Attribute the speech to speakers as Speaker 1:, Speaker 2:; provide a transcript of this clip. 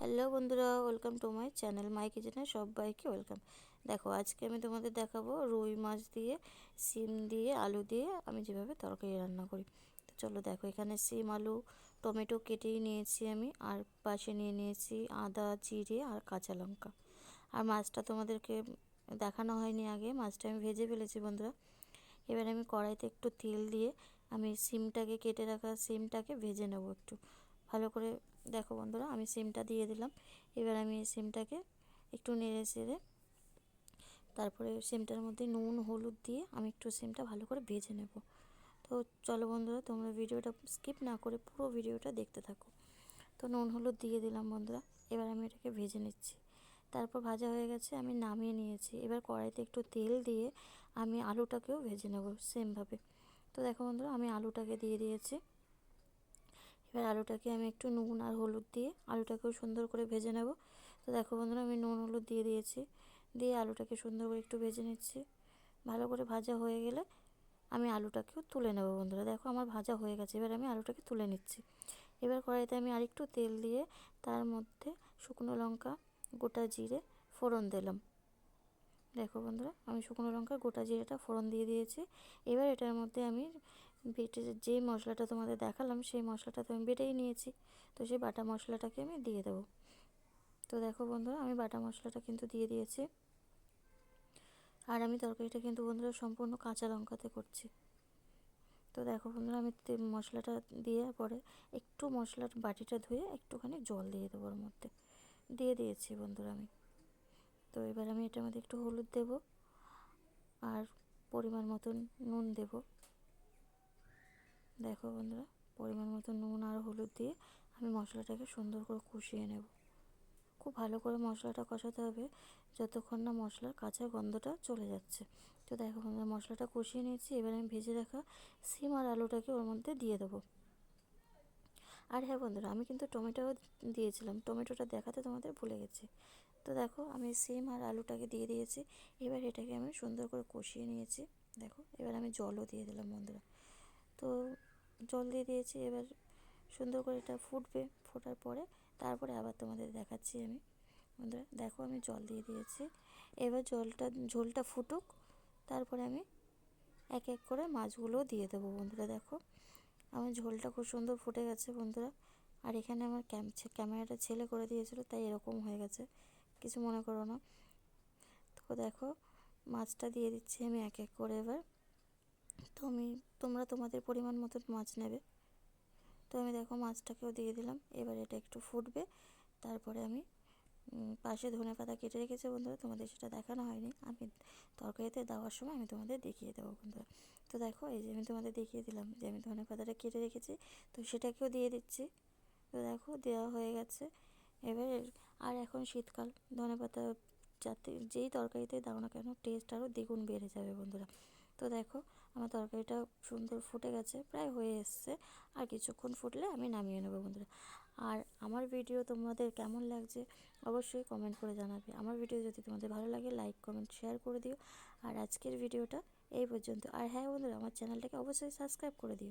Speaker 1: Hello বন্ধুরা, welcome to my channel my কিচেনে সবাইকে ওয়েলকাম। দেখো, আজকে আমি তোমাদের দেখাবো রুই মাছ দিয়ে, সিম দিয়ে, আলু দিয়ে আমি যেভাবে তরকারি রান্না করি। তো চলো দেখো, এখানে সিম, আলু, টমেটো কেটেই নিয়েছি আমি, আর পাশে নিয়ে নিয়েছি আদা, জিরে আর কাঁচা লঙ্কা। আর মাছটা তোমাদেরকে দেখানো হয়নি আগে, মাছটা আমি ভেজে ফেলেছি বন্ধুরা। এবার আমি কড়াইতে একটু তেল দিয়ে আমি সিমটাকে, কেটে রাখা সিমটাকে ভেজে নেব একটু। ভালো করে দেখো বন্ধুরা, আমি সিমটা দিয়ে দিলাম। এবার আমি এই সিমটাকে একটু নেড়ে চেড়ে তারপরে সিমটার মধ্যে নুন, হলুদ দিয়ে আমি একটু সিমটা ভালো করে ভেজে নেব। তো চলো বন্ধুরা, তোমরা ভিডিওটা স্কিপ না করে পুরো ভিডিওটা দেখতে থাকো। তো নুন, হলুদ দিয়ে দিলাম বন্ধুরা, এবার আমি এটাকে ভেজে নিচ্ছি। তারপর ভাজা হয়ে গেছে, আমি নামিয়ে নিয়েছি। এবার কড়াইতে একটু তেল দিয়ে আমি আলুটাকেও ভেজে নেব সেমভাবে। তো দেখো বন্ধুরা, আমি আলুটাকে দিয়ে দিয়েছি। এবার আলুটাকে আমি একটু নুন আর হলুদ দিয়ে আলুটাকেও সুন্দর করে ভেজে নেব। তো দেখো বন্ধুরা, আমি নুন হলুদ দিয়ে দিয়েছি। দিয়ে আলুটাকে সুন্দর করে একটু ভেজে নিচ্ছি। ভালো করে ভাজা হয়ে গেলে আমি আলুটাকেও তুলে নেব বন্ধুরা। দেখো আমার ভাজা হয়ে গেছে, এবার আমি আলুটাকে তুলে নিচ্ছি। এবার কড়াইতে আমি আরেকটু তেল দিয়ে তার মধ্যে শুকনো লঙ্কা, গোটা জিরে, ফোড়ন দিলাম। দেখো বন্ধুরা, আমি শুকনো লঙ্কা, গোটা জিরেটা ফোড়ন দিয়ে দিয়েছি। এবার এটার মধ্যে আমি বেটে যে মশলাটা তোমাদের দেখালাম, সেই মশলাটা তো আমি বেটেই নিয়েছি। তো সেই বাটা মশলাটাকে আমি দিয়ে দেবো। তো দেখো বন্ধুরা, আমি বাটা মশলাটা কিন্তু দিয়ে দিয়েছি। আর আমি তরকারিটা কিন্তু বন্ধুরা সম্পূর্ণ কাঁচা লঙ্কাতে করছি। তো দেখো বন্ধুরা, আমি মশলাটা দিয়ে পরে একটু মশলার বাটিটা ধুয়ে একটুখানি জল দিয়ে দেবো ওর মধ্যে। দিয়ে দিয়েছি বন্ধুরা আমি। তো এবার আমি এটার মধ্যে একটু হলুদ দেব। আর পরিমাণ মতন নুন দেব। দেখো বন্ধুরা, পরিমাণ মতো নুন আর হলুদ দিয়ে আমি মশলাটাকে সুন্দর করে কষিয়ে নেব। খুব ভালো করে মশলাটা কষাতে হবে, যতক্ষণ না মশলার কাঁচা গন্ধটা চলে যাচ্ছে। তো দেখো বন্ধুরা, মশলাটা কষিয়ে নিয়েছি, এবার আমি ভেজে রাখা সিম আর আলুটাকে ওর মধ্যে দিয়ে দেবো। আর হ্যাঁ বন্ধুরা, আমি কিন্তু টমেটোও দিয়েছিলাম, টমেটোটা দেখাতে তোমাদের ভুলে গেছি। তো দেখো, আমি সিম আর আলুটাকে দিয়ে দিয়েছি, এবার এটাকে আমি সুন্দর করে কষিয়ে নিয়েছি। দেখো, এবার আমি জলও দিয়ে দিলাম বন্ধুরা। জল দিয়ে দিয়েছি, এবার সুন্দর করে এটা ফুটবে, ফোটার পরে তারপরে আবার তোমাদের দেখাচ্ছি আমি। বন্ধুরা, দেখো আমি জল দিয়ে দিয়েছি। এবার জলটা, ঝোলটা ফুটুক, তারপরে আমি এক এক করে মাছগুলোও দিয়ে দেবো। বন্ধুরা, দেখো আমার ঝোলটা খুব সুন্দর ফুটে গেছে, বন্ধুরা। আর এখানে আমার ক্যাম ক্যামেরাটা ছেলে করে দিয়েছিল, তাই এরকম হয়ে গেছে। কিছু মনে করো না। তো দেখো, মাছটা দিয়ে দিচ্ছি আমি এক এক করে এবার। তো আমি তোমরা তোমাদের পরিমাণ মতো মাছ নেবে। তো আমি দেখো মাছটাকেও দিয়ে দিলাম। এবার এটা একটু ফুটবে। তারপরে আমি পাশে ধনে পাতা কেটে রেখেছে বন্ধুরা। তোমাদের সেটা দেখানো হয়নি। আমি তরকারিতে দেওয়ার সময় আমি তোমাদের দেখিয়ে দেবো বন্ধুরা। তো দেখো, এই যে আমি তোমাদের দেখিয়ে দিলাম যে আমি ধনে পাতাটা কেটে রেখেছি। তো সেটাকেও দিয়ে দিচ্ছি। তো দেখো, দেওয়া হয়ে গেছে। এবার আর এখন শীতকাল। ধনে পাতা যাতে যেই তরকারিতে দাও না কেন টেস্ট আরও দ্বিগুণ বেড়ে যাবে বন্ধুরা। তো দেখো, আমার তরকারিটা সুন্দর ফুটে গেছে, প্রায় হয়ে এসছে। আর কিছুক্ষণ ফুটলে আমি নামিয়ে নেব বন্ধুরা। আর আমার ভিডিও তোমাদের কেমন লাগছে অবশ্যই কমেন্ট করে জানাবে। আমার ভিডিও যদি তোমাদের ভালো লাগে লাইক কমেন্ট শেয়ার করে দিও। আর আজকের ভিডিওটা এই পর্যন্ত। আর হ্যাঁ বন্ধুরা, আমার চ্যানেলটাকে অবশ্যই সাবস্ক্রাইব করে দিও।